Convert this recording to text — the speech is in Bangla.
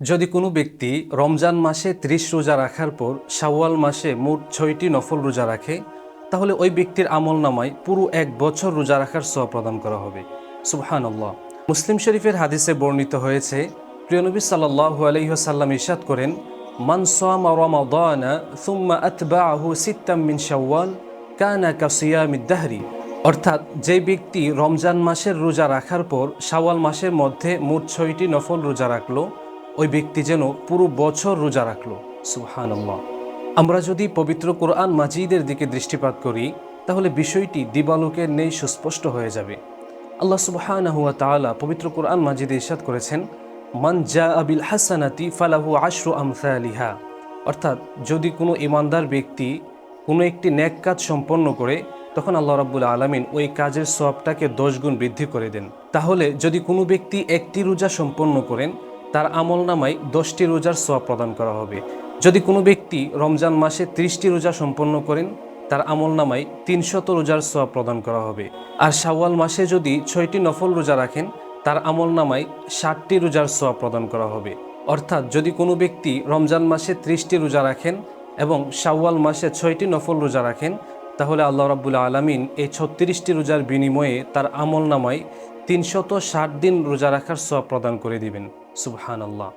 যদি কোনো ব্যক্তি রমজান মাসে ত্রিশ রোজা রাখার পর শাওয়াল মাসে মোট ছয়টি নফল রোজা রাখে, তাহলে ওই ব্যক্তির আমল নামায় পুরো এক বছর রোজা রাখার সহ প্রদান করা হবে। সুবহানাল্লাহ। মুসলিম শরীফের হাদিসে বর্ণিত হয়েছে প্রিয়নবী সাল্লাল্লাহু আলাইহি ওয়াসাল্লাম ইরশাদ করেন, মান সামা রমাদানা সুম্মা মিন শাওয়াল, কানা কাসিয়ামিদ দাহরি। অর্থাৎ যে ব্যক্তি রমজান মাসের রোজা রাখার পর শাওয়াল মাসের মধ্যে মোট ছয়টি নফল রোজা রাখল ওই ব্যক্তি যেন পুরো বছর রোজা রাখল। সুবহানাল্লাহ। আমরা যদি পবিত্র কোরআন মাজিদের দিকে দৃষ্টিপাত করি, তাহলে বিষয়টি দিবালোকের নেই সুস্পষ্ট হয়ে যাবে। আল্লাহ সুবহানাহু ওয়া তাআলা পবিত্র কোরআন মাজিদে ইরশাদ করেছেন, মান জা আবিল হাসানাতি ফালাহু আশরু আমসালিহা। অর্থাৎ, যদি কোনো ইমানদার ব্যক্তি কোনো একটি ন্যাক কাজ সম্পন্ন করে, তখন আল্লাহ রাব্বুল আলামিন ওই কাজের সবটাকে দশ গুণ বৃদ্ধি করে দেন। তাহলে, যদি কোনো ব্যক্তি একটি রোজা সম্পন্ন করেন তার আমল নামায় দশটি রোজার সব প্রদান করা হবে। যদি কোনো ব্যক্তি রমজান মাসে ত্রিশটি রোজা সম্পন্ন করেন, তার আমল নামায় তিনশত রোজার সব প্রদান করা হবে। আর শাওয়াল মাসে যদি ছয়টি নফল রোজা রাখেন, তার আমল নামায় ষাটটি রোজার সব প্রদান করা হবে। অর্থাৎ যদি কোনো ব্যক্তি রমজান মাসে ত্রিশটি রোজা রাখেন এবং শাওয়াল মাসে ছয়টি নফল রোজা রাখেন, তাহলে আল্লাহ রাব্বুল আলমিন এই ছত্রিশটি রোজার বিনিময়ে তার আমল নামায় তিনশত ষাট দিন রোজা রাখার সব প্রদান করে দিবেন। সুবহান আল্লাহ